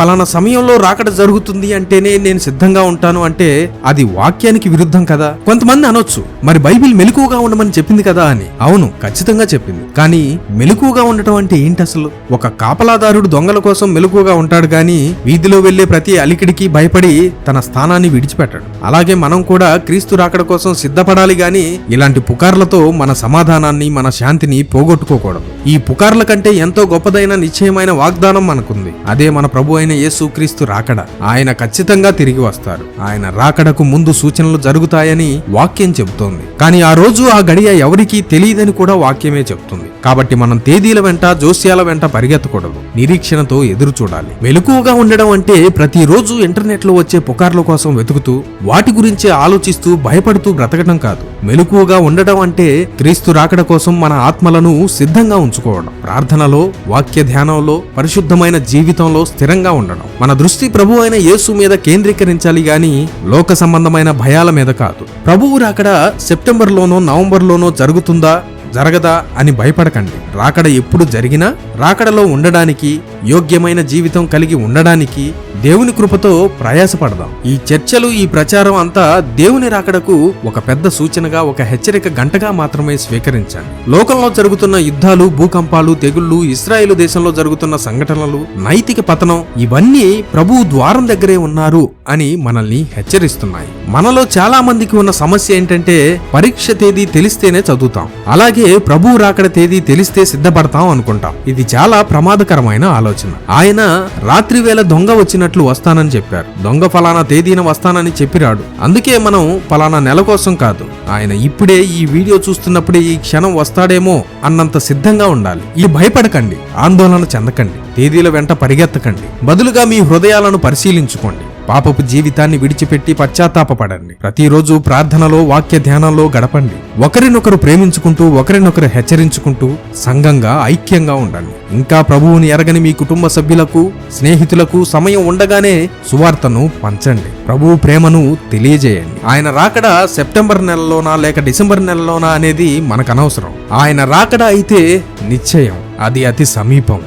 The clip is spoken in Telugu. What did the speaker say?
పలానా సమయంలో రాకడ జరుగుతుంది అంటేనే నేను సిద్ధంగా ఉంటాను అంటే అది వాక్యానికి విరుద్ధం కదా. కొంతమంది అనొచ్చు మరి బైబిల్ మెలకువగా ఉండమని చెప్పింది కదా అని. అవును ఖచ్చితంగా చెప్పింది. కానీ మెలకువగా ఉండటం అంటే ఏంటి అసలు? ఒక కాపలాదారుడు దొంగల కోసం మెలకువగా ఉంటాడు గాని వీధిలో వెళ్ళే ప్రతి అలికిడికి భయపడి తన స్థానాన్ని విడిచిపెట్టాడు. అలాగే మనం కూడా క్రీస్తు రాకడ కోసం సిద్ధపడాలి గాని ఇలాంటి పుకార్లతో మన సమాధానాన్ని మన శాంతిని పోగొట్టుకోకూడదు. ఈ పుకార్ల కంటే ఎంతో గొప్పదైన నిశ్చయమైన వాగ్దానం మనకుంది. అదే మన ప్రభు అయిన యేసు యేసుక్రీస్తు రాకడ. ఆయన ఖచ్చితంగా తిరిగి వస్తారు. ఆయన రాకడకు ముందు సూచనలు జరుగుతాయని వాక్యం చెబుతోంది. కానీ ఆ రోజు ఆ గడియ ఎవరికీ తెలియదని కూడా వాక్యమే చెప్తుంది కాబట్టి మనం తేదీల వెంట జోస్యాల వెంట పరిగెత్తకూడదు. నిరీక్షణతో ఎదురు చూడాలి. మెలకువగా ఉండడం అంటే ప్రతిరోజు ఇంటర్నెట్లో వచ్చే పుకార్ల కోసం వెతుకుతూ వాటి గురించి ఆలోచిస్తూ భయపడుతూ బ్రతకడం కాదు. మెలకువగా ఉండడం అంటే క్రీస్తు రాకడ కోసం మన ఆత్మలను సిద్ధంగా ఉంచుకోవడం. ప్రార్థనలో వాక్య ధ్యానంలో పరిశుద్ధమైన జీవితంలో స్థిరంగా ఉండడం. మన దృష్టి ప్రభు అయిన యేసు మీద కేంద్రీకరించాలి గాని లోక సంబంధమైన భయాల మీద కాదు. ప్రభువు రాకడ సెప్టెంబర్లోనో నవంబర్లోనో జరుగుతుందా? జరగదా అని భయపడకండి. రాకడ ఎప్పుడు జరిగినా రాకడలో ఉండడానికి యోగ్యమైన జీవితం కలిగి ఉండడానికి దేవుని కృపతో ప్రయాసపడదాం. ఈ చర్చలు ఈ ప్రచారం అంతా దేవుని రాకడకు ఒక పెద్ద సూచనగా ఒక హెచ్చరిక గంటగా మాత్రమే స్వీకరించండి. లోకంలో జరుగుతున్న యుద్ధాలు భూకంపాలు తెగుళ్ళు ఇస్రాయేల్ దేశంలో జరుగుతున్న సంఘటనలు నైతిక పతనం ఇవన్నీ ప్రభు ద్వారం దగ్గరే ఉన్నారు అని మనల్ని హెచ్చరిస్తున్నాయి. మనలో చాలా మందికి ఉన్న సమస్య ఏంటంటే పరీక్ష తేదీ తెలిస్తేనే చదువుతాం. అలాగే ప్రభు రాకడ తేదీ తెలిస్తే సిద్ధపడతాం అనుకుంటాం. ఇది చాలా ప్రమాదకరమైన ఆలోచన. ఆయన రాత్రి వేళ దొంగ వచ్చినట్లు వస్తానని చెప్పారు. దొంగ ఫలానా తేదీన వస్తానని చెప్పిరాడు. అందుకే మనం ఫలానా నెల కోసం కాదు ఆయన ఇప్పుడే ఈ వీడియో చూస్తున్నప్పుడే ఈ క్షణం వస్తాడేమో అన్నంత సిద్ధంగా ఉండాలి. ఈ భయపడకండి ఆందోళన చెందకండి తేదీల వెంట పరిగెత్తకండి. బదులుగా మీ హృదయాలను పరిశీలించుకోండి. పాపపు జీవితాన్ని విడిచిపెట్టి పశ్చాత్తాపపడండి. ప్రతిరోజు ప్రార్థనలో వాక్య ధ్యానంలో గడపండి. ఒకరినొకరు ప్రేమించుకుంటూ ఒకరినొకరు హెచ్చరించుకుంటూ సంఘంగా ఐక్యంగా ఉండండి. ఇంకా ప్రభువుని ఎరగని మీ కుటుంబ సభ్యులకు స్నేహితులకు సమయం ఉండగానే సువార్తను పంచండి. ప్రభువు ప్రేమను తెలియజేయండి. ఆయన రాకడ సెప్టెంబర్ నెలలోనా లేక డిసెంబర్ నెలలోనా అనేది మనకు అనవసరం. ఆయన రాకడ అయితే నిశ్చయం. అది అతి సమీపం.